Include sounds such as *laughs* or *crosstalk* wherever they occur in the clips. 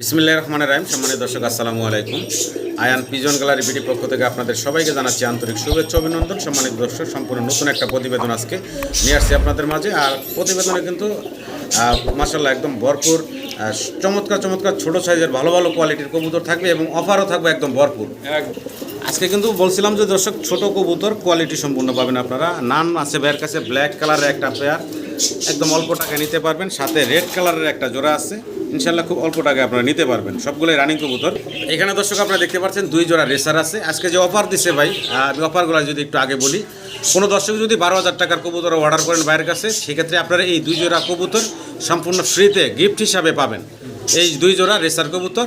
বিসমিল্লাহ রহমান রাহিম, সম্মানিত দর্শক, আসসালামু আলাইকুম। আয়ান পিজন গ্যালারি বিডি পক্ষ থেকে আপনাদের সবাইকে জানাচ্ছি আন্তরিক শুভেচ্ছা, অভিনন্দন। সম্মানিত দর্শক, সম্পূর্ণ নতুন একটা প্রতিবেদন আজকে নিয়ে আসছি আপনাদের মাঝে। আর প্রতিবেদনে কিন্তু মাসাল্লাহ একদম ভরপুর চমৎকার চমৎকার ছোট সাইজের ভালো ভালো কোয়ালিটির কবুতর থাকবে এবং অফারও থাকবে একদম ভরপুর। আজকে কিন্তু বলছিলাম যে দর্শক, ছোট কবুতর কোয়ালিটি সম্পূর্ণ পাবেন আপনারা। নান আছে ব্যার কাছে, ব্ল্যাক কালারের একটা পেয়ার। একদম অল্প টাকায় নিতে পারবেন। সাথে রেড কালারের একটা জোড়া আছে। ইনশাল্লাহ খুব অল্প টাকায় আপনারা নিতে পারবেন। সবগুলোই রানিং কবুতর। এখানে দর্শক আপনারা দেখতে পাচ্ছেন, দুই জোড়া রেসার আছে। আজকে যে অফার দিছে ভাই, আমি অফারগুলো যদি একটু আগে বলি, কোনো দর্শক যদি বারো হাজার টাকার কবুতর অর্ডার করেন বাইরের কাছে, সেক্ষেত্রে আপনারা এই দুই জোড়া কবুতর সম্পূর্ণ ফ্রিতে গিফট হিসাবে পাবেন। এই দুই জোড়া রেসার কবুতর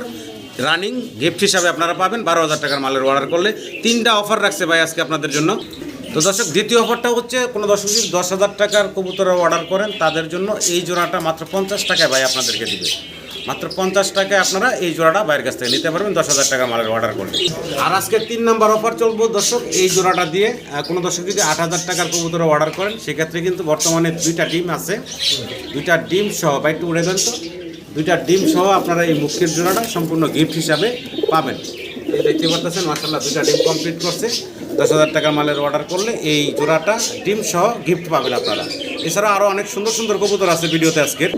রানিং গিফট হিসাবে আপনারা পাবেন। বারো হাজার টাকার মালের অর্ডার করলে তিনটা অফার রাখছে ভাই আজকে আপনাদের জন্য। তো দর্শক, দ্বিতীয় অফারটা হচ্ছে কোনো দর্শক যদি দশ হাজার টাকার কবুতর অর্ডার করেন, তাদের জন্য এই জোড়াটা মাত্র পঞ্চাশ টাকায় ভাই আপনাদেরকে দিবে। মাত্র পঞ্চাশ টাকায় আপনারা এই জোড়াটা বাইরের কাছ থেকে নিতে পারবেন, দশ হাজার টাকা মালের অর্ডার করলে। আর আজকে তিন নাম্বার অফার চলবো দর্শক, এই জোড়াটা দিয়ে কোনো দর্শক যদি আট হাজার টাকার কবুতর অর্ডার করেন, সেক্ষেত্রে কিন্তু বর্তমানে দুইটা ডিম আছে। দুইটা ডিম সহ বা একটু উড়ে দেন তো। দুইটা ডিম সহ আপনারা এই মুখের জোড়াটা সম্পূর্ণ গিফট হিসাবে পাবেন। দেখতে পারতেছেন মাসাল্লাহ দুইটা ডিম কমপ্লিট করছে। দশ হাজার টাকা মালের অর্ডার করলে এই জোড়াটা ডিম সহ গিফট পাবেন আপনারা। এছাড়া আরও অনেক সুন্দর সুন্দর কবুতর আছে ভিডিওতে আজকের।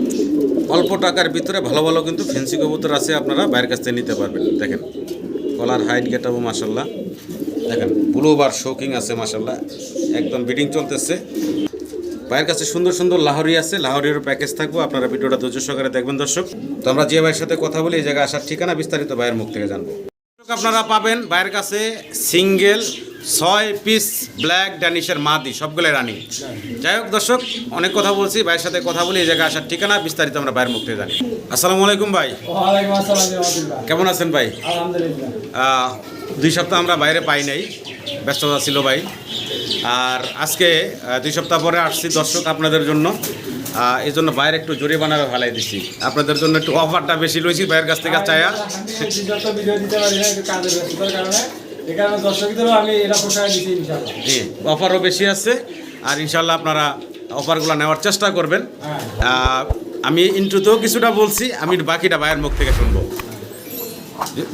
অল্প টাকার ভিতরে ভালো ভালো কিন্তু ফ্যান্সি কবুতর আছে আপনারা বাইরের কাছ থেকে নিতে পারবেন। দেখেন, কলার হাইট গেটাবো মাসাল্লাহ দেখেন ব্লু বার শৌকিং আছে মাসাল্লাহ একদম বিডিং চলতেছে। ভাইয়ের কাছে সুন্দর সুন্দর লাহরি আছে লাহরিরও প্যাকেজ থাকব। আপনারা ভিডিওটা ধৈর্য সহকারে দেখবেন দর্শক। তো আমরা যে ভাইয়ের সাথে কথা বলি, এই জায়গায় আসার ঠিকানা বিস্তারিত ভাইয়ের মুখ থেকে জানব। আপনারা পাবেন ভাইয়ের কাছে সিঙ্গেল ছয় পিস ব্ল্যাক ড্যানিশের মাদি সবগুলো রানি। যাই হোক দর্শক অনেক কথা বলছি ভাইয়ের সাথে কথা বলি এই জায়গায় আসার ঠিকানা বিস্তারিত আমরা বাইরের মুখ থেকে জানি। আসসালামু আলাইকুম ভাই। কেমন আছেন ভাই? দুই সপ্তাহ আমরা বাইরে পাই নাই ব্যস্ততা ছিল ভাই। আর আজকে দুই সপ্তাহ পরে আসছি দর্শক আপনাদের জন্য। এই জন্য বাইরে একটু জোরে বানাবে ভালাই দিছি। আপনাদের জন্য একটু অফারটা বেশি রয়েছি বাইরের কাছ থেকে চায়া। জি অফারও বেশি আছে আর ইনশাল্লাহ আপনারা অফারগুলো নেওয়ার চেষ্টা করবেন। আমি ইন্টু আমি ইন্টুতেও কিছুটা বলছি আমি বাকিটা বাইরের মুখ থেকে শুনব।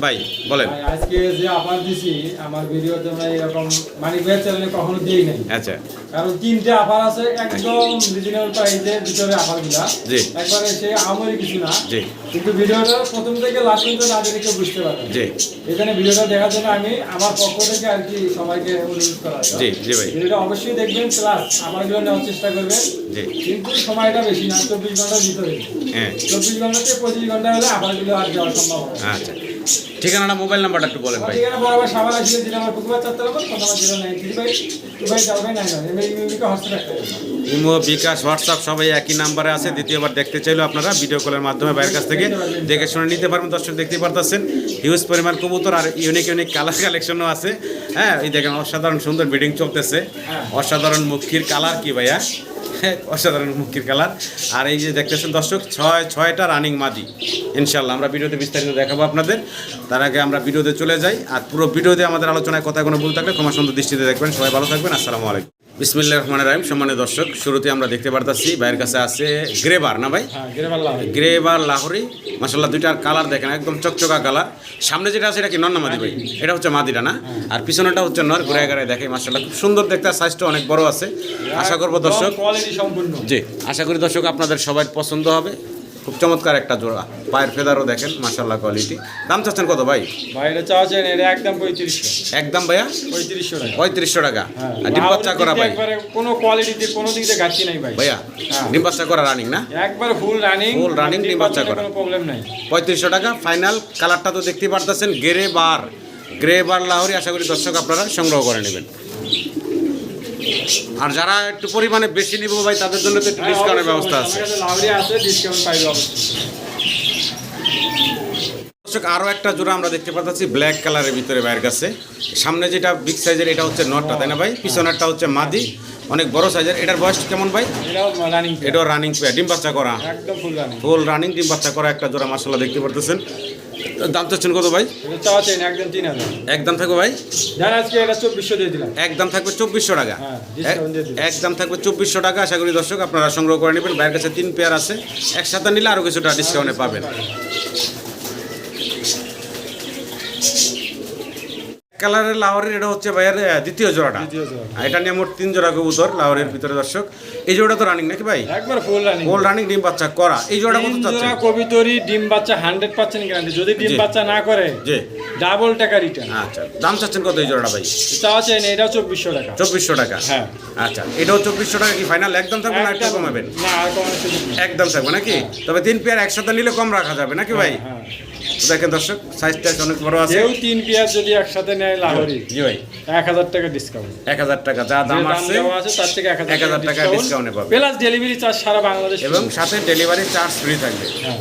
ভাই বলেন। আজকে যে অফার দিছি আমার ভিডিওতে আমরা এরকম মানিক ভাইয়ের চ্যানেলে কখনো দিই নাই। আচ্ছা। কারণ তিনটে অফার আছে একদম রিজনেবল প্রাইসে ভিতরে অফারগুলা জি। একবারে সে আমরি কিছু না। জি। কিন্তু ভিডিওটা প্রথম থেকে লাস্ট পর্যন্ত না দেখে কেউ বুঝতে পারবে। জি। এখানে ভিডিওটা দেখার জন্য আমি আমার পক্ষ থেকে আর কি সবাইকে অনুরোধ করা জি জি ভাই। ভিডিওটা অবশ্যই দেখবেন প্লাস আমার জন্য নেওয়ার চেষ্টা করবেন। জি। কিন্তু সময়টা বেশি না চব্বিশ ঘণ্টার ভিতরে হ্যাঁ। চব্বিশ ঘণ্টা থেকে পঁচিশ ঘণ্টা হলে আবারগুলো আর যাওয়া সম্ভব আচ্ছা। ঠিকানাটা মোবাইল নাম্বারটা একটু বলেন ভাই। বরাবর যেটা আমার zero nine three two double nine হবে ইমো বিকাশ হোয়াটসঅ্যাপ সবাই একই নাম্বারে আছে। দ্বিতীয়বার দেখতে চাইলেও আপনারা ভিডিও কলের মাধ্যমে বাইরের কাছ থেকে। দেখে শুনে নিতে পারবেন দর্শক দেখতে পারতেছেন। হিউজ পরিমাণ কবুতর আর ইউনিক ইউনিক কালার কালেকশনও আছে। হ্যাঁ এই দেখেন অসাধারণ সুন্দর বিডিং চলতেছে। অসাধারণ মুখির কালার কি ভাইয়া? হ্যাঁ, অসাধারণ মুক্তির কালার আর এই যে দেখতেছেন দর্শক, ছয়, ছয়টা রানিং মাদি ইনশাল্লাহ আমরা ভিডিওতে বিস্তারিত দেখাবো আপনাদের। তার আগে আমরা ভিডিওতে চলে যাই। আর পুরো ভিডিওতে আমাদের আলোচনায় কথা কোনো ভুল থাকলে ক্ষমা সুন্দর দৃষ্টিতে দেখবেন। সবাই ভালো থাকবেন। আসসালামু আলাইকুম। বিসমিল্লাহ রহমান রাহিম। সম্মানিত দর্শক শুরুতে আমরা দেখতে পারতাছি ভাইয়ের কাছে আছে গ্রেবার না ভাই? গ্রেবার গেলে ভালো হবে গ্রে বা লাহোরি। মাসাল্লাহ দুইটার কালার দেখেন একদম চকচকা কালার। সামনে যেটা আছে এটা কি নর মাদি ভাই? এটা হচ্ছে মাদিটা না? আর পিছনেটা হচ্ছে নর ঘুরে ঘুরে দেখে মাসাল্লাহ খুব সুন্দর দেখতে সাইজটা অনেক বড় আছে। আশা করব দর্শক জি আশা করি দর্শক আপনাদের সবাই পছন্দ হবে। খুব চমৎকার একটা জোড়া। পায়ের ফেদারও দেখেন মাসাল্লাহ কোয়ালিটি দাম চাচ্ছেন কত ভাই? চাওয়া চাই এটা একদম পঁয়ত্রিশশো। একদম ভাইয়া? পঁয়ত্রিশশো টাকা। পঁয়ত্রিশশো টাকা। হ্যাঁ আর ডিম বাচ্চা করা ভাই? কোনো কোয়ালিটিতে কোনো দিক দিয়ে ঘাটতি নাই ভাই। ভাইয়া হ্যাঁ। ডিম বাচ্চা করা রানিং না? একবার ফুল রানিং Full running ডিম বাচ্চা করা। কোনো প্রবলেম নাই। পঁয়ত্রিশশো টাকা ফাইনাল কালারটা তো দেখতেই পারতেছেন গ্রে বার গ্রে বার লাহরি আশা করি দর্শক আপনারা সংগ্রহ করে নেবেন। আর যারা একটু পরিমাণে বেশি নিব ভাই তাদের জন্য তো একটু ডিসকাউন্টের ব্যবস্থা আছে। দর্শক আরও একটা জোড়া আমরা দেখতে পাচ্ছি ব্ল্যাক কালারের ভিতরে বাইরের কাছে। সামনে যেটা বিগ সাইজের এটা হচ্ছে নটটা তাই না ভাই? পিছনেরটা হচ্ছে মাদি। অনেক বড় সাইজের। এটার বয়স কেমন ভাই? এটাও রানিং পেয়ার ডিম বাচ্চা করা। ফুল রানিং ডিম বাচ্চা করা একটা জোড়া মাসাল্লাহ দেখতে পারতেছেন। দাম চাচ্ছেন কত ভাই? একদম থাকবে ভাই? একদম থাকবে চব্বিশশো টাকা। হ্যাঁ, একদম থাকবে চব্বিশশো টাকা আশা করি দর্শক আপনারা সংগ্রহ করে নেবেন। বাইরের কাছে তিন পেয়ার আছে। একসাথে নিলে আরও কিছুটা ডিসকাউন্টে পাবেন। কালারের লাহোরের এটা হচ্ছে ভাইয়ের দ্বিতীয় জোড়াটা। এটা নিয়ে মোট তিন জোড়া কবুতর লাহোরের ভিতরে দর্শক। এই জোড়া তো রানিং নাকি ভাই? একবার ফুল রানিং গোল রানিং ডিম বাচ্চা করা। এই জোড়া কত চাচ্ছে জোড়া কবিতরি ডিম বাচ্চা হান্ড্রেড পার্সেন্ট গ্যারান্টি যদি ডিম বাচ্চা না করে জি। ডাবল টাকা রিটার্ন আচ্ছা দাম চাচ্ছেন কত এই জোড়াটা ভাই? চাওয়া চাই না এটাও চব্বিশশো টাকা। চব্বিশশো টাকা? হ্যাঁ। আচ্ছা এটাও চব্বিশশো টাকা কি ফাইনাল একদম থাকবে না একটু কমাবেন? না আর সুযোগ একদম থাকবে নাকি? তবে তিন পেয়ার একসাথে নিলে কম রাখা যাবে নাকি ভাই? হ্যাঁ। দেখেন দর্শক সাইজটা অনেক বড় আছে। কেউ তিন পেঁয়াজ যদি একসাথে নেয় লাহোরি জি ভাই। এক হাজার টাকা ডিসকাউন্ট এক হাজার টাকা যা দাম আছে তার থেকে এক 1000 হাজার টাকা ডিসকাউন্টে পাবে। প্লাস ডেলিভারি চার্জ সারা বাংলাদেশ এবং সাথে ডেলিভারি চার্জ ফ্রি থাকবে। হ্যাঁ।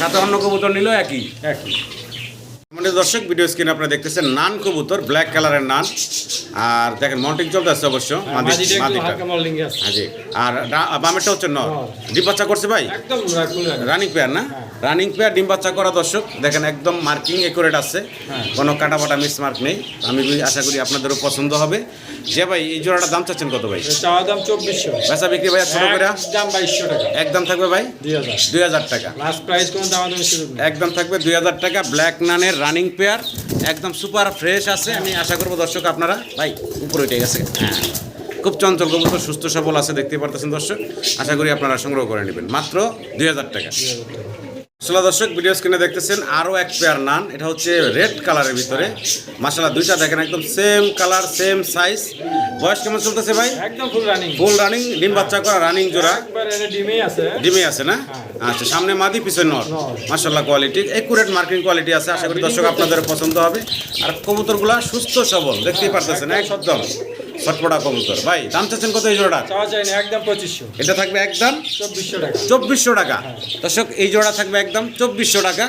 সাথে অন্য কবুতর নিলেও একই। একই। আমাদের দর্শক ভিডিও স্ক্রিনে আপনারা দেখতেছেন নান কবুতর ব্ল্যাক কালারের নান। আর দেখেন মাউন্টিং চলতে আছে অবশ্য মাদি- হ্যাঁ, হ্যাঁ জি। আর বামেটা বামেরটা হচ্ছে নর। ডিম বাচ্চা করছে ভাই। রানিং পেয়ার না? হ্যাঁ। রানিং পেয়ার ডিম বাচ্চা করা দর্শক। দেখেন একদম মার্কিং একুরেট আছে। হ্যাঁ। কোনো কাটা বাটা মিস মার্ক নেই। আমি আশা করি আপনাদেরও পছন্দ হবে। যে ভাই এই জোড়াটার দাম চাচ্ছেন কত ভাই? চাওয়া দাম চব্বিশশো। বেচা বিক্রি ভাই ছোট করে দাম বাইশশো টাকা। একদম থাকবে ভাই? দুই হাজার। টাকা। লাস্ট প্রাইস কোনো দাম একদম থাকবে দুই হাজার টাকা। ব্ল্যাক নানের রানিং পেয়ার একদম সুপার ফ্রেশ আছে। আমি আশা করব দর্শক আপনারা ভাই উপরে উঠে গেছে। হ্যাঁ। খুব চঞ্চল কবুতর সুস্থ সবল আছে দেখতে পারতেছেন দর্শক। আশা করি আপনারা সংগ্রহ করে নেবেন। মাত্র দুই হাজার টাকা। আসলে দর্শক ভিডিও স্ক্রিনে দেখতেছেন আরও এক পেয়ার নান এটা হচ্ছে রেড কালারের ভিতরে। মাসালা দুইটা দেখেন একদম সেম কালার সেম সাইজ বয়স কেমন চলতেছে ভাই? একদম ফুল রানিং ফুল রানিং ডিম বাচ্চা করা রানিং জোড়া। ডিমেই আছে। ডিমে আছে না? আচ্ছা সামনে মাদি পিছনে নর। নর। মাশাল্লাহ কোয়ালিটি একুরেট মার্কিং কোয়ালিটি আছে আশা করি দর্শক আপনাদের পছন্দ হবে। আর কবুতরগুলা সুস্থ সবল দেখতেই পারতেছেন একদম। ছটপটা কবুতর। ভাই দাম চাচ্ছেন কত এই জোড়া চাওয়া চাই না একদম পঁচিশশো। এটা থাকবে একদম? চব্বিশশো টাকা। চব্বিশশো টাকা। দর্শক এই জোড়া থাকবে একদম চব্বিশশো টাকা।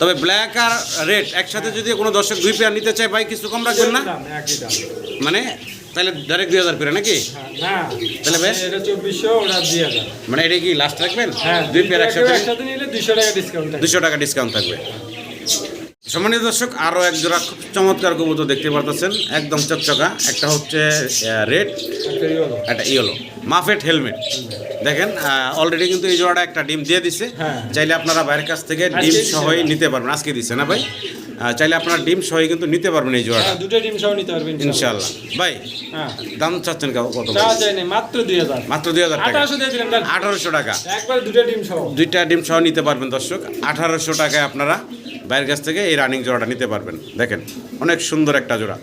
তবে ব্ল্যাক আর রেড একসাথে যদি কোনো দর্শক দুই পেয়ার নিতে চায় ভাই কিছু কম রাখবেন না? মানে তাহলে ডাইরেক্ট দুই হাজার করে নাকি? হ্যাঁ, তাহলে? এটা চব্বিশশো ওটা দুই হাজার। মানে এটা কি লাস্ট রাখবেন? হ্যাঁ দুই পেয়ার একসাথে? নিলে টাকা ডিসকাউন্ট দুশো টাকা ডিসকাউন্ট থাকবে। সম্মানিত দর্শক আরও এক জোড়া খুব চমৎকার কবুতর দেখতে পারতেছেন। একদম চকচকা। একটা হচ্ছে রেড একটা ইয়েলো। মাফেট হেলমেট। দেখেন অলরেডি কিন্তু এই জোড়াটা একটা ডিম দিয়ে দিছে। হ্যাঁ। চাইলে আপনারা বাইরের কাছ থেকে ডিম সহই নিতে পারবেন। আজকে দিচ্ছে না ভাই? চাইলে আপনার ডিম সহই কিন্তু নিতে পারবেন এই জোড়াটা। হ্যাঁ দুটো ডিম সহ নিতে পারবেন ভাই হ্যাঁ। দাম চাচ্ছেন কত চাওয়া চাই না মাত্র দুই হাজার। মাত্র দুই হাজার টাকা। আঠারোশো টাকা। একবার দুটো ডিম সহ। দুইটা ডিম সহ নিতে পারবেন দর্শক। আঠারোশো টাকায় আপনারা বাইরের কাছ থেকে এই রানিং জোড়াটা নিতে পারবেন। দেখেন অনেক সুন্দর একটা জোড়া।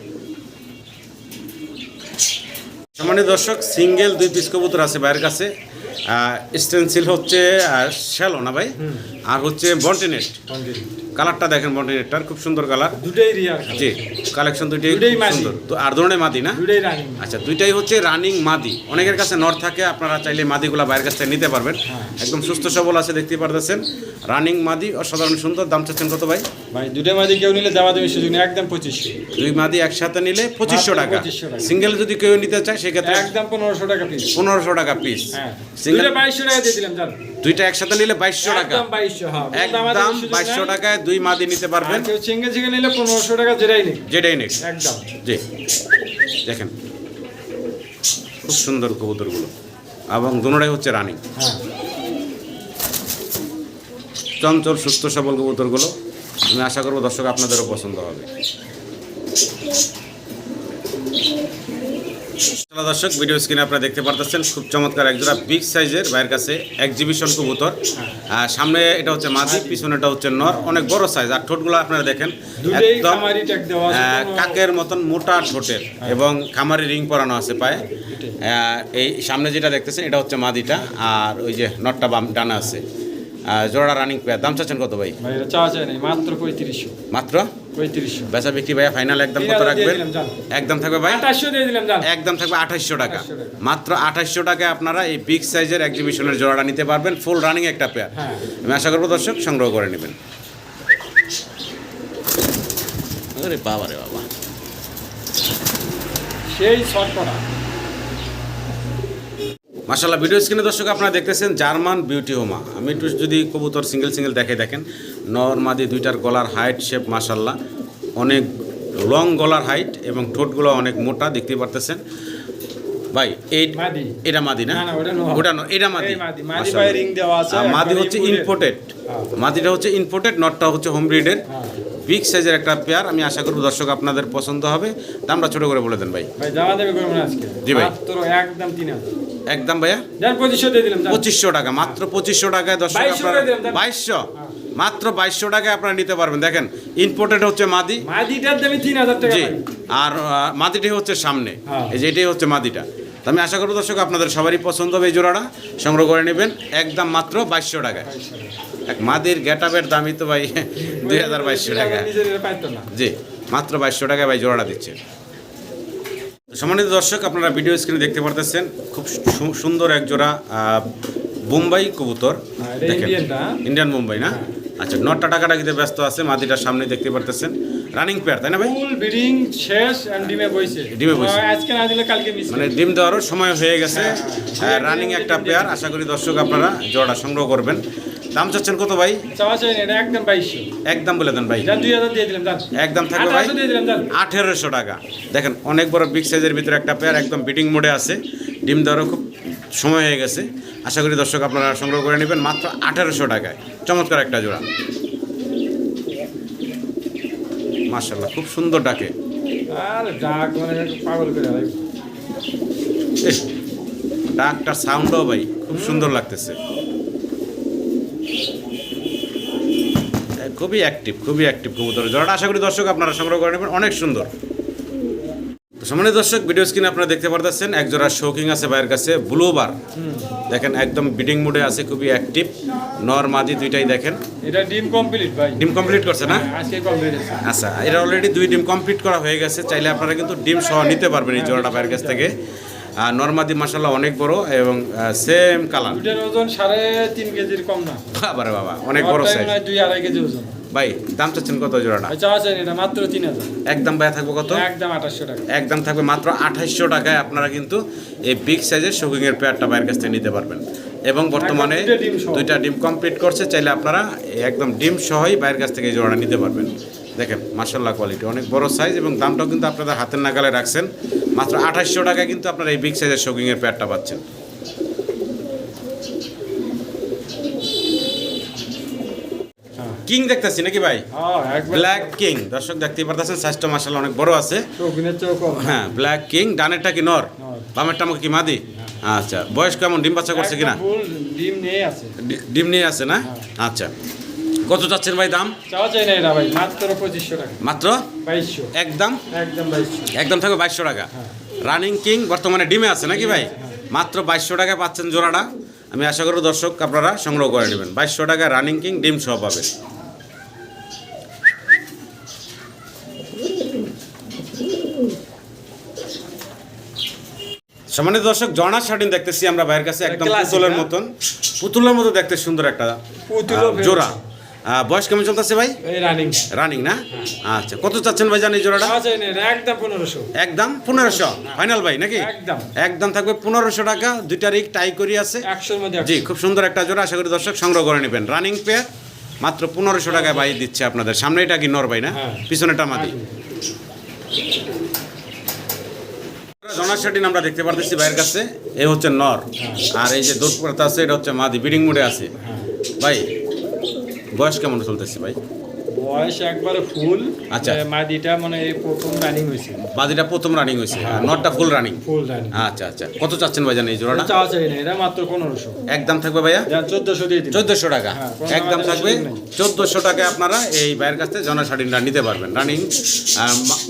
সম্মানিত দর্শক সিঙ্গেল দুই পিস কবুতর আছে বাইরের কাছে। স্টেন্সিল হচ্ছে শ্যালো না ভাই? আর হচ্ছে বন্টিনেট কালারটা দেখেন বন্টিনেটটার খুব সুন্দর কালার দুটোই জি কালেকশন দুইটাই সুন্দর। তো আর ধরনের মাদি না? দুটোই রানিং আচ্ছা দুইটাই হচ্ছে রানিং মাদি। অনেকের কাছে নর থাকে আপনারা চাইলে মাদিগুলা বাইরের কাছ থেকে নিতে পারবেন। একদম সুস্থ সবল আছে দেখতে পারতেছেন। রানিং মাদি অসাধারণ সুন্দর। দাম চাচ্ছেন কত ভাই? ভাই দুটো মাদি কেউ নিলে দামা দামি সুযোগ নেই। একদম পঁচিশশো। দুই মাদি একসাথে নিলে পঁচিশশো টাকা। সিঙ্গেল যদি কেউ নিতে চায় সেক্ষেত্রে একদম পনেরোশো টাকা পিস পনেরোশো টাকা পিস হ্যাঁ। সিঙ্গেল বাইশশো টাকা দিয়ে দিলাম দুইটা একসাথে নিলে বাইশশো টাকা। বাইশশো হ্যাঁ একদম সুযোগ বাইশশো টাকায় দুই মাদি নিতে পারবেন। সিঙ্গেল নিলে পনেরোশো টাকা যেটাই নেই যেটাই নেক্সট একদম। জি। দেখেন খুব সুন্দর কবুতরগুলো। এবং হচ্ছে রানিং। হ্যাঁ। চঞ্চল সুস্থ সবল কবুতরগুলো। আমি আশা করব দর্শক আপনাদেরও পছন্দ হবে। দর্শক ভিডিও স্ক্রিনে আপনারা দেখতে পারতেছেন খুব চমৎকার একজোড়া বিগ সাইজের বাইরের কাছে এক্সিবিশন কবুতর। সামনে এটা হচ্ছে মাদি পিছনেটা হচ্ছে নর অনেক বড় সাইজ আর ঠোঁটগুলো আপনারা দেখেন একদম কাকের মতন মোটা ঠোঁটের এবং খামারি রিং পরানো আছে পায়ে। এই সামনে যেটা দেখতেছেন এটা হচ্ছে মাদিটা আর ওই যে নটটা বাম ডানা আছে। জোড়া রানিং পেয়ার দাম চাচ্ছেন কত ভাই? মাত্র পঁয়ত্রিশশো। মাত্র? পঁয়ত্রিশশো। বেচা বিক্রি ভাইয়া ফাইনাল একদম কত রাখবেন? একদম থাকবে ভাই? একদম থাকবে আঠাশশো টাকা। মাত্র আঠাশশো টাকায় আপনারা এই বিগ সাইজের এক্সিবিশনের জোড়াটা নিতে পারবেন ফুল রানিং একটা পেয়ার হ্যাঁ। আমি আশা করব দর্শক সংগ্রহ করে নেবেন। বাবা রে বাবা। সেই শর্ট করা মাসাল্লাহ ভিডিও স্ক্রিনে দর্শক আপনারা দেখতেছেন জার্মান বিউটি হোমা আমি একটু যদি কবুতর সিঙ্গেল সিঙ্গেল দেখে দেখেন নর মাদি দুইটার গলার হাইট শেপ মাসাল্লাহ অনেক লং গলার হাইট এবং ঠোঁটগুলো অনেক মোটা দেখতে পারতেছেন। ভাই। এটা মাদি না? ওটা এটা মাদি। মাদি। হচ্ছে। ইম্পোর্টেড হ্যাঁ। মাদিটা হচ্ছে ইম্পোর্টেড নটটা হচ্ছে হোম ব্রিডের বিগ সাইজের একটা পেয়ার আমি আশা করব দর্শক আপনাদের পছন্দ হবে। দামটা ছোট করে বলে দেন ভাই। জি ভাই। একদম তিন হাজার। একদম ভাইয়া? পঁচিশশো দিয়ে দিলাম পঁচিশশো টাকা মাত্র পঁচিশশো টাকায় দর্শক আপনারা দেন। বাইশশো? মাত্র বাইশশো টাকায় আপনারা নিতে পারবেন। দেখেন ইম্পোর্টেড হচ্ছে মাদি। মাদিটার দামে তিন হাজার টাকা জি। আর মাদিটি হচ্ছে সামনে। হ্যাঁ। এই যে এটাই হচ্ছে মাদিটা। আমি আশা করব দর্শক আপনাদের সবারই পছন্দ হবে এই জোড়াটা। সংগ্রহ করে নেবেন একদম মাত্র বাইশশো টাকায়। এক মাদির গ্যাটাপের দামই তো ভাই *laughs* দুই হাজার বাইশশো টাকা জি মাত্র বাইশশো টাকায় ভাই জোড়াটা দিচ্ছে সম্মানিত দর্শক আপনারা ভিডিও স্ক্রিনে দেখতে পারতেছেন খুব সুন্দর এক জোড়া আহ, বোম্বাই কবুতর। হ্যাঁ। ইন্ডিয়ান বোম্বাই না? আচ্ছা নটটা টাকাটাকিতে ব্যস্ত আছে মাদিটার সামনে দেখতে পারতেছেন। রানিং পেয়ার তাই না ভাই? ফুল ব্রিডিং শেষ and ডিমে বইছে। ডিমে বইছে। আজকে না দিলে কালকে মিস মানে ডিম দেওয়ারও সময় হয়ে গেছে। রানিং একটা পেয়ার আশা করি দর্শক আপনারা জোড়া সংগ্রহ করবেন। দাম চাচ্ছেন কত ভাই? একদম বাইশশো। একদম বলে দেন ভাই। একদম থাকবে ভাই? আঠারোশো টাকা। দেখেন অনেক বড় বিগ সাইজের ভিতরে একটা পেয়ার একদম বিটিং মোডে আছে। ডিম দেওয়ারও খুব সময় হয়ে গেছে। আশা করি দর্শক আপনারা সংগ্রহ করে নেবেন মাত্র আঠেরোশো টাকায়। চমৎকার একটা জোড়া। মার্শাল্লাহ খুব সুন্দর ডাকে। মানে ডাকটার সাউন্ডও ভাই খুব সুন্দর লাগতেছে। খুবই অ্যাক্টিভ খুবই অ্যাক্টিভ কবুতর। জোড়াটা আশা করি দর্শক আপনারা সংগ্রহ করে নেবেন অনেক সুন্দর। তো সম্মানিত দর্শক ভিডিও স্ক্রিনে আপনারা দেখতে পারতেছেন এক জোড়া শৌকিং আছে ভাইয়ের কাছে ব্লু বার দেখেন একদম বিডিং মুডে আছে খুবই অ্যাক্টিভ নর মাদি দুইটাই দেখেন। এটা ডিম কমপ্লিট ভাই। ডিম কমপ্লিট করছে না? আজকে কমপ্লিট আচ্ছা এটা অলরেডি দুই ডিম কমপ্লিট করা হয়ে গেছে চাইলে আপনারা কিন্তু ডিম সহ নিতে পারবেন এই জোড়াটা ভাইয়ের কাছ থেকে। আর নর্মাদি মাসাল্লাহ অনেক বড় এবং সেম কালার দুটার ওজন সাড়ে তিন কেজির কম না। বাবারে বাবা অনেক বড় সাইজ দুই আড়াই কেজি ওজন। ভাই দাম চাচ্ছেন কত জোড়াটা? ভাই চাওয়া চাই না এটা মাত্র তিন হাজার। একদম ভাই থাকবে কত? একদম আঠাশশো টাকা। একদম থাকবে মাত্র আঠাইশশো টাকায় আপনারা কিন্তু এই বিগ সাইজের শৌকিং এর পেয়ারটা বাইরের কাছ থেকে নিতে পারবেন। এবং বর্তমানে দুইটা ডিম দুইটা ডিম কমপ্লিট করছে চাইলে আপনারা একদম ডিম সহই বাইরের কাছ থেকে জোড়াটা নিতে পারবেন। দেখেন মার্শাল্লাহ কোয়ালিটি অনেক বড় সাইজ এবং দামটাও কিন্তু আপনাদের হাতের নাগালে রাখছেন। মাত্র আঠাশশো টাকায় কিন্তু আপনারা এই বিগ সাইজের শৌকিং প্যাডটা পাচ্ছেন। হ্যাঁ কিং দেখতেছি নাকি ভাই? হ্যাঁ ব্ল্যাক কিং দর্শক দেখতেই পারতেছেন সাইজটা মার্শাল্লাহ অনেক বড় আছে। হ্যাঁ ব্ল্যাক কিং ডানেরটা কি নর? নর। বামেরটা আমাকে কি মাদি? আচ্ছা বয়স কেমন? ডিম বাচ্চা করছে কিনা? ডিম নিয়ে আছে। ডিম নিয়ে আছে না? আচ্ছা। কত চাচ্ছেন ভাই দাম? চাওয়া চাই না ভাই মাত্র পঁচিশশো টাকা। মাত্র? বাইশশো। একদম একদম বাইশশো। একদম থাকবে বাইশশো টাকা। হ্যাঁ। রানিং কিং বর্তমানে ডিমে আছে নাকি ভাই? মাত্র বাইশশো টাকায় পাচ্ছেন জোড়াটা। আমি আশা করি দর্শক আপনারা সংগ্রহ করে নেবেন। বাইশশো টাকায় রানিং কিং ডিম সহ পাবেন সম্মানিত দর্শক জর্নার শার্টিন দেখতেছি আমরা ভাইয়ের কাছে একদম পুতুলের হ্যাঁ? মতন। পুতুলের মতো দেখতে সুন্দর একটা জোড়া। বয়স কেমন চলতেছে ভাই? রানিং রানিং না? আচ্ছা কত চাচ্ছেন ভাই জানি জোড়াটা? একদম পনেরোশো। একদম পনেরোশো? ফাইনাল ভাই নাকি? একদম। একদম থাকবে পনেরোশো টাকা দুইটা রিক টাই করি আছে। জি খুব সুন্দর একটা জোড়া আশা করি দর্শক সংগ্রহ করে নেবেন। রানিং পেয়ার মাত্র পনেরোশো টাকায় ভাই দিচ্ছে আপনাদের। সামনে এটা কি নর ভাই না? হ্যাঁ। পিছনেটা মাদি। জনার আমরা দেখতে পারতেছি ভাইয়ের কাছে। এ হচ্ছে নর। আর এই যে দোষপ্রতা আছে এটা হচ্ছে মাদি। বিডিং মোডে আছে। হ্যাঁ। ভাই বয়স কেমন চলতেছে ভাই? বয়স একবারে ফুল। আচ্ছা। মাদিটা মানে প্রথম রানিং হয়েছে। মাদিটা প্রথম রানিং হয়েছে। আর নরটা ফুল রানিং ফুল রানিং আচ্ছা আচ্ছা। কত চাচ্ছেন ভাই জানেন এই জোড়াটা? চাওয়া চাই না এটা মাত্র পনেরোশো। একদম থাকবে ভাইয়া? যা চোদ্দশো দিয়ে দিন চোদ্দোশো টাকা। হ্যাঁ, একদম থাকবে। সুযোগ নেই। চোদ্দোশো টাকায় আপনারা এই ভাইয়ের কাছ জনা শাড়িটা নিতে পারবেন। রানিং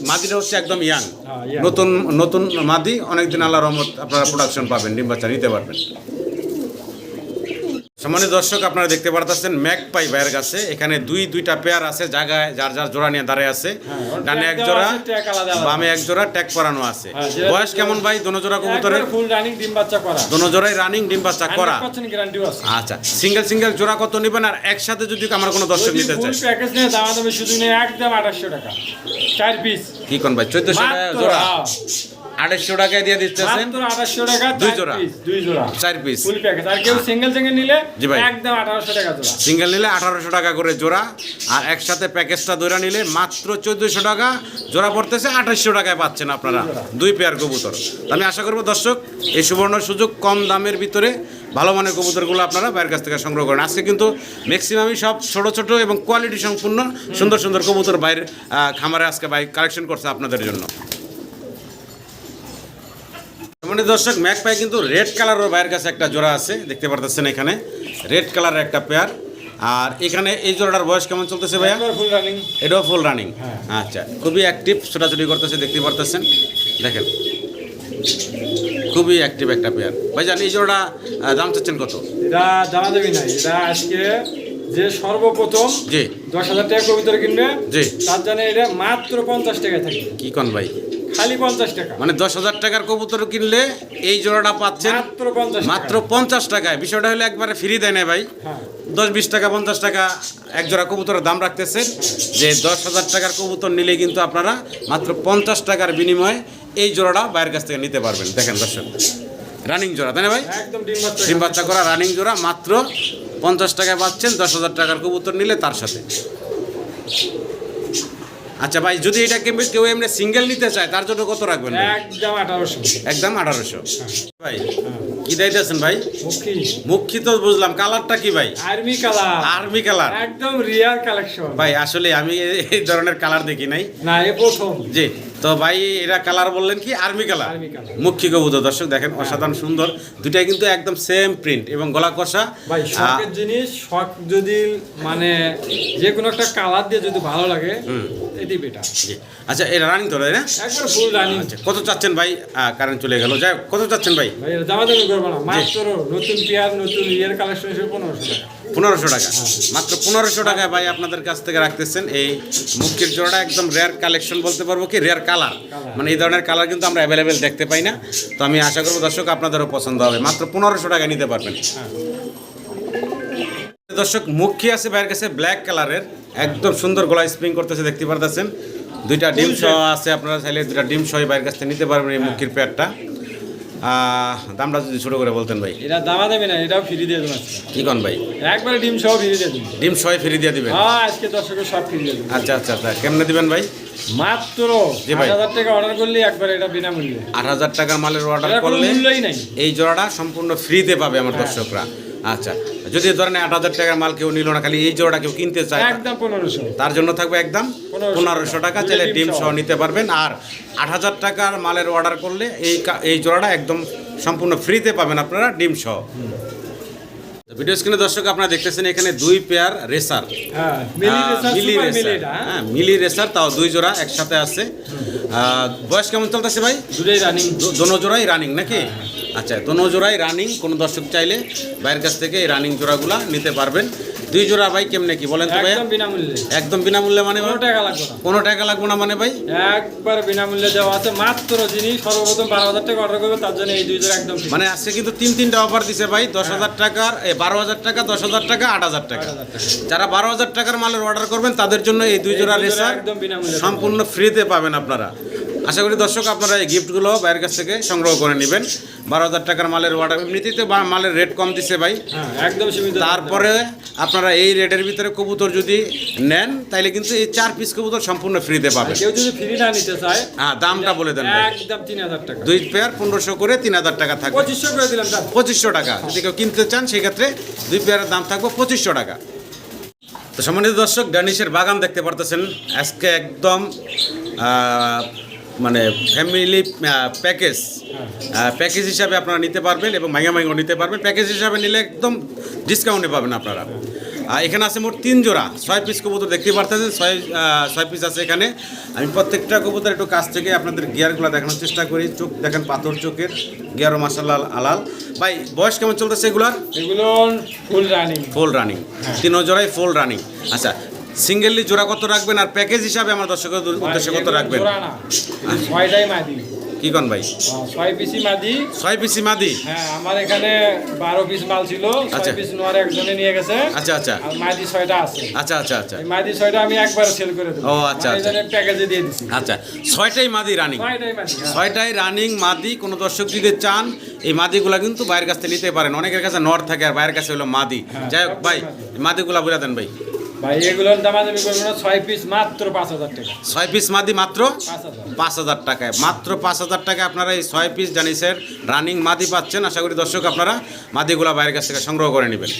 মাদিটা হচ্ছে একদম ইয়াং। হ্যাঁ, নতুন নতুন মাদি অনেকদিন আল্লাহ রহমত আপনারা প্রোডাকশন পাবেন ডিম বাচ্চা নিতে পারবেন। সম্মানিত দর্শক আপনারা দেখতে পারতেছেন ম্যাক পাই ভাইয়ের কাছে। এখানে দুই দুইটা পেয়ার আছে জায়গায় যার যার জোড়া নিয়ে দাঁড়ায় আছে। হ্যাঁ, ডানে এক জোড়া। বামে এক জোড়া ট্যাগ করানো আছে। হ্যাঁ, বয়স কেমন ভাই? দোনো জোড়া কবুতরের? ফুল রানিং ডিম বাচ্চা করা। দোনো জোড়াই রানিং ডিম বাচ্চা করা। আচ্ছা সিঙ্গেল সিঙ্গেল জোড়া কত নেবেন? আর একসাথে যদি আমার কোনো দর্শক নিতে ফুল প্যাকেজ নিয়ে দাম দেবে শুধু নিয়ে একদম আঠাশশো টাকা। চার পিস কি কোন ভাই? চোদ্দশো টাকা জোড়া? হ্যাঁ। আড়াইশো টাকায় দিয়ে মাত্র আঠাশশো টাকা দুই জোড়া। দুই জোড়া। চার পিস? ফুল প্যাকেজ আর কেউ সিঙ্গেল সিঙ্গেল নিলে জি ভাই। একদম আঠারোশো টাকা জোড়া। সিঙ্গেল নিলে আঠারোশো টাকা করে জোড়া। আর একসাথে প্যাকেজটা ধরে নিলে মাত্র চোদ্দোশো টাকা। জোড়া পড়তেছে আঠাশশো টাকায় পাচ্ছেন আপনারা। দুই পেয়ার কবুতর। আমি আশা করব দর্শক এই সুবর্ণ সুযোগ কম দামের ভিতরে ভালো মানের কবুতরগুলো আপনারা বাইরের কাছ থেকে সংগ্রহ করেন। আজকে কিন্তু ম্যাক্সিমামই সব ছোট ছোট এবং কোয়ালিটি সম্পূর্ণ সুন্দর সুন্দর কবুতর বাইরের খামারে আজকে বাই কালেকশন করছে আপনাদের জন্য। মানে দর্শক ম্যাক পাই কিন্তু রেড কালারের বাইরের কাছে একটা জোড়া আছে দেখতে পারতেছেন এখানে। রেড কালারের একটা পেয়ার আর এখানে এই জোড়াটার বয়স কেমন চলতেছে ভাইয়া? ফুল রানিং এটাও ফুল রানিং হ্যাঁ। আচ্ছা খুবই অ্যাক্টিভ ছোটাছুটি করতেছে দেখতে পারতেছেন। দেখেন খুবই অ্যাক্টিভ একটা পেয়ার ভাই ভাইজান এই জোড়া আহ, দাম চাচ্ছেন কত? এটা জানা দেবি না এটা আজকে যে সর্বপ্রথম জি। দশ হাজার টাকা কবিতার কিনবে জি। তার জন্য এটা মাত্র পঞ্চাশ টাকায় থাকে কি কন ভাই? খালি পঞ্চাশ টাকা। মানে দশ হাজার টাকার কবুতর কিনলে এই জোড়াটা পাচ্ছেন মাত্র পঞ্চাশ টাকায়। বিষয়টা হলো একবারে ফ্রি দেয় না ভাই। হ্যাঁ। দশ বিশ টাকা পঞ্চাশ টাকা এক জোড়া কবুতরের দাম রাখতেছেন। যে দশ হাজার টাকার কবুতর নিলে কিন্তু আপনারা মাত্র পঞ্চাশ টাকার বিনিময়ে এই জোড়াটা বাইরের কাছ থেকে নিতে পারবেন। দেখেন দর্শক রানিং জোড়া তাই না ভাই? ডিম বাচ্চা। করা রানিং জোড়া মাত্র পঞ্চাশ টাকায় পাচ্ছেন। দশ হাজার টাকার কবুতর নিলে তার সাথে। আচ্ছা ভাই যদি এটা কেউ কেউ এমনি সিঙ্গেল নিতে চায় তার জন্য কত রাখবেন একদম আঠারোশো। একদম আঠারোশো। ভাই কি দাইতেছেন ভাই? মুখী তো বুঝলাম কালারটা কি ভাই? Army colour. Army colour. একদম রিয়ার কালেকশন। ভাই আসলে আমি এই ধরনের কালার দেখি নাই। না এ প্রথম। জি। তো ভাই এরা কালার বললেন কি? Army colour. মুখ্য কবুতর দর্শক দেখেন অসাধারণ সুন্দর। দুটাই কিন্তু একদম সেম প্রিন্ট এবং গলা কষা। ভাই শখের জিনিস শখ যদি মানে যে কোনো একটা কালার দিয়ে যদি ভালো লাগে এটি আচ্ছা এটা রানিং তো না? একবার ফুল রানিং আচ্ছা কত চাচ্ছেন ভাই? কারেন্ট চলে গেল। যাই কত চাচ্ছেন ভাই? করব না। মাত্র নতুন পেয়ার নতুন ইয়ের কালেকশন হিসেবে পনেরোশো টাকা। পনেরোশো টাকা। মাত্র পনেরোশো টাকায় ভাই আপনাদের কাছ থেকে রাখতেছেন এই মুক্তির জোড়াটা একদম রেয়ার কালেকশন বলতে পারব কি? রেয়ার কালার মানে এই ধরনের কালার কিন্তু আমরা অ্যাভেলেবেল দেখতে পাই না। তো আমি আশা করব দর্শক আপনাদেরও পছন্দ হবে। মাত্র পনেরোশো টাকা নিতে পারবেন। দর্শক মুখী আছে বাইরের কাছে ব্ল্যাক কালারের একদম সুন্দর গলা স্প্রিং করতেছে দেখতে পারতেছেন। দুইটা ডিম সহ আছে আপনারা চাইলে দুইটা ডিম সহ বাইরের কাছ থেকে নিতে পারবেন এই মুখির পেয়ারটা আহ, দামটা যদি ছোটো করে বলতেন ভাই। এটা দামা দেবে না এটাও ফ্রি দিয়ে দেবেন কী কন ভাই? একবারে ডিম সহ ফ্রি দিয়ে দেবেন ডিম সহ ফ্রি দিয়ে দিবেন? হ্যাঁ আজকে দর্শকের সব ফ্রি দিয়ে আচ্ছা আচ্ছা আচ্ছা কেমনে দিবেন ভাই? মাত্র। আট হাজার টাকা অর্ডার করলে একবারে এটা বিনামূল্যে। আট হাজার টাকা মালের অর্ডার করলে মূল্যই নাই। এই জোড়াটা সম্পূর্ণ ফ্রিতে পাবে আমার দর্শকরা। আচ্ছা যদি ধরেন আট হাজার টাকার মাল কেউ নিল না খালি এই জোড়াটা কেউ কিনতে চায় একদম পনেরোশো। তার জন্য থাকবে একদম পনেরোশো টাকা। চাইলে ডিম সহ। নিতে পারবেন। আর আট হাজার টাকার মালের অর্ডার করলে এই এই জোড়াটা একদম সম্পূর্ণ ফ্রিতে পাবেন আপনারা ডিম সহ। ভিডিও স্ক্রিনে দর্শক আপনারা দেখতেছেন এখানে দুই পেয়ার রেসার হ্যাঁ মিলি রেসার মিলি সুপার মিলি রেসার হ্যাঁ। হ্যাঁ মিলি রেসার তাও দুই জোড়া একসাথে আছে। বয়স কেমন চলতেছে ভাই? দুটোই রানিং দোনো জোড়াই রানিং নাকি? আচ্ছা দোনো জোড়াই রানিং কোনো দর্শক চাইলে বাইরের কাছ থেকে এই রানিং জোড়াগুলা নিতে পারবেন। দুই জোড়া ভাই কেমনে কি বলেন তো ভাই একদম বিনামূল্যে। মানে? কোনো টাকা লাগবে না। কোনো টাকা লাগবে না মানে ভাই? একবার বিনামূল্যে দেওয়া আছে মাত্র যিনি সর্বপ্রথম বারো হাজার টাকা অর্ডার করবে তার জন্য এই দুই জোড়া একদম মানে আজকে কিন্তু তিন তিনটা অফার দিছে ভাই দশ হাজার টাকার এ, বারো হাজার টাকা দশ হাজার টাকা আট হাজার টাকা। যারা বারো হাজার টাকার মালের অর্ডার করবেন তাদের জন্য এই দুই জোড়া দুই জোড়া রেসার একদম বিনামূল্যে। সম্পূর্ণ ফ্রিতে পাবেন আপনারা। আশা করি দর্শক আপনারা এই গিফটগুলো বাইরের কাছ থেকে সংগ্রহ করে নেবেন। বারো হাজার টাকার মালের অর্ডার এমনিতেই তো বা- মালের রেট কম দিছে ভাই। হ্যাঁ একদম সীমিত। তারপরে আপনারা এই রেটের ভিতরে কবুতর যদি নেন তাহলে কিন্তু এই চার পিস কবুতর সম্পূর্ণ ফ্রিতে পাবে কেউ যদি ফ্রি না নিতে চায় হ্যাঁ দামটা বলে দেন একদম তিন হাজার টাকা। দুই পেয়ার পনেরোশো করে তিন হাজার টাকা থাকবে। পঁচিশশো করে দিলাম পঁচিশশো টাকা। যদি কেউ কিনতে চান সেক্ষেত্রে দুই পেয়ারের দাম থাকবে পঁচিশশো টাকা। তো সম্মানিত দর্শক ড্যানিশের বাগান দেখতে পারতেছেন। আজকে একদম মানে ফ্যামিলি প্যাকেজ প্যাকেজ হিসাবে আপনারা নিতে পারবেন এবং মাইঙা মাইঙা নিতে পারবেন। প্যাকেজ হিসাবে নিলে একদম ডিসকাউন্টে পাবেন আপনারা। আর এখানে আছে মোট তিন জোড়া ছয় পিস কবুতর দেখতে পারতেছেন ছয় ছয় পিস আছে এখানে। আমি প্রত্যেকটা কবুতর একটু কাছ থেকে আপনাদের গিয়ারগুলো দেখানোর চেষ্টা করি। চোখ দেখেন পাথর চোখের গিয়ারও মাসাল্লাহ আলাল ভাই বয়স কেমন চলতেছে এগুলার? এগুলো ফুল রানিং ফুল রানিং তিন জোড়াই ফুল রানিং আচ্ছা সিঙ্গেললি জোড়া কত রাখবেন আর প্যাকেজ হিসাবে আমার দর্শকের উদ্দেশ্যে কত রাখবেন? কি কন ভাই? ছয় পিসি মাদি। ছয় পিসি মাদি? হ্যাঁ আমার এখানে বারো পিস মাল ছিল। আচ্ছা। পিস নোয়ার একজনে নিয়ে গেছে। আচ্ছা আচ্ছা। আর মাদি ছয়টা আছে। আচ্ছা আচ্ছা আচ্ছা। এই মাদি ছয়টা আমি একবারে সেল করে দেবো। ও, আচ্ছা, আচ্ছা। প্যাকেজে দিয়ে দিছি। আচ্ছা ছয়টাই মাদি রানিং ছয়টাই মাদি হ্যাঁ। ছয়টাই রানিং মাদি কোনো দর্শক যদি চান এই মাদিগুলা কিন্তু বাইরের কাছ থেকে নিতে পারেন। অনেকের কাছে নর থাকে আর বাইরের কাছে হলো মাদি। হ্যাঁ, যাই হোক ভাই মাদিগুলা বুঝা দেন ভাই। ভাই এগুলোর করব না পিস মাত্র পাঁচ হাজার টাকা। ছয় পিস মাদি মাত্র পাঁচ হাজার। পাঁচ হাজার টাকায়। মাত্র পাঁচ হাজার টাকায় আপনারা এই ছয় পিস জানিসের রানিং মাদি পাচ্ছেন। আশা করি দর্শক আপনারা মাদিগুলা বাইরের কাছ থেকে সংগ্রহ করে নেবেন।